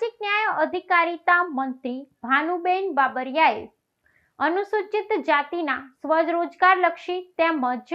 સામાજિક ન્યાય અધિકારીતા મંત્રી ભાનુબેન બાબરિયાએ અનુસૂચિત જાતિના સ્વરોજગારલક્ષી તેમજ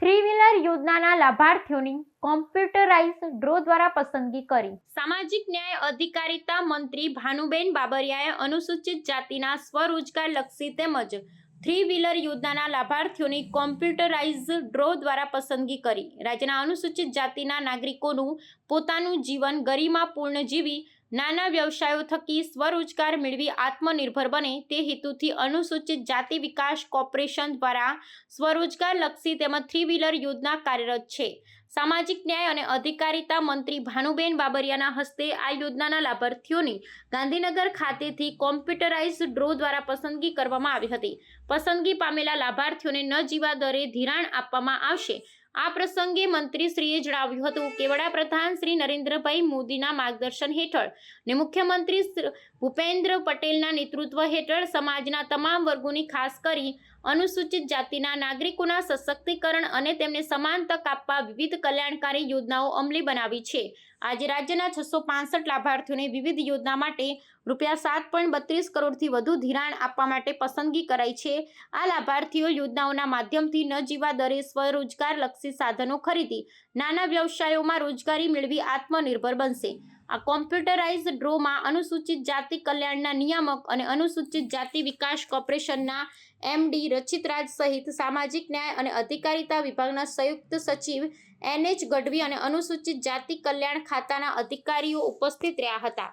થ્રી વ્હીલર યોજનાના લાભાર્થીઓની કોમ્પ્યુટરાઇઝ ડ્રો દ્વારા પસંદગી કરી. સામાજિક ન્યાય અધિકારીતા મંત્રી ભાનુબેન બાબરિયાએ અનુસૂચિત જાતિના સ્વરોજગારલક્ષી તેમજ થ્રી વ્હીલર યોજનાના લાભાર્થીઓની કોમ્પ્યુટરાઇઝ ડ્રો દ્વારા પસંદગી કરી. રાજ્યના અનુસૂચિત જાતિના નાગરિકોનું પોતાનું જીવન ગરિમાપૂર્ણ જીવી નાના વ્યવસાયો થકી સ્વરોજગાર મેળવી આત્મનિર્ભર બને તે હેતુથી અનુસૂચિત જાતિ વિકાસ કોર્પોરેશન દ્વારા સ્વરોજગારલક્ષી તેમજ થ્રી વ્હીલર યોજના કાર્યરત છે. સામાજિક ન્યાય અને અધિકારિતા મંત્રી ભાનુબેન બાબરિયાના હસ્તે આ યોજનાના લાભાર્થીઓની ગાંધીનગર ખાતેથી કોમ્પ્યુટરાઇઝ ડ્રો દ્વારા પસંદગી કરવામાં આવી હતી. પસંદગી પામેલા લાભાર્થીઓને ન જીવા દરે ધિરાણ આપવામાં આવશે. આ પ્રસંગે મંત્રીશ્રીએ જણાવ્યું હતું કે વડાપ્રધાન શ્રી નરેન્દ્રભાઈ મોદીના માર્ગદર્શન હેઠળ ને મુખ્યમંત્રી ભૂપેન્દ્ર પટેલના નેતૃત્વ હેઠળ સમાજના તમામ વર્ગોની ખાસ કરી અનુસૂચિત જાતિના નાગરિકોના સશક્તિકરણ અને તેમને સમાન તક આપવા વિવિધ કલ્યાણકારી યોજનાઓ અમલી બનાવી છે. આજે રાજ્યના છસો પાસઠ લાભાર્થીઓને વિવિધ યોજના માટે રૂપિયા સાત પોઈન્ટ બત્રીસ કરોડથી વધુ ધિરાણ આપવા માટે પસંદગી કરાઈ છે. આ લાભાર્થીઓ યોજનાઓના માધ્યમથી ન જીવા દરે સ્વરોજગાર લક્ષી સાધનો ખરીદી, નાના વ્યવસાયોમાં રોજગારી મેળવી આત્મનિર્ભર બનશે. આ કોમ્પ્યુટરાઇઝ ડ્રોમાં અનુસૂચિત જાતિ કલ્યાણના નિયામક અને અનુસૂચિત જાતિ વિકાસ કોર્પોરેશનના એમડી રચિતરાજ સહિત સામાજિક ન્યાય અને અધિકારિતા વિભાગના સંયુક્ત સચિવ એન એચ ગઢવી અને અનુસૂચિત જાતિ કલ્યાણ ખાતાના અધિકારીઓ ઉપસ્થિત રહ્યા હતા.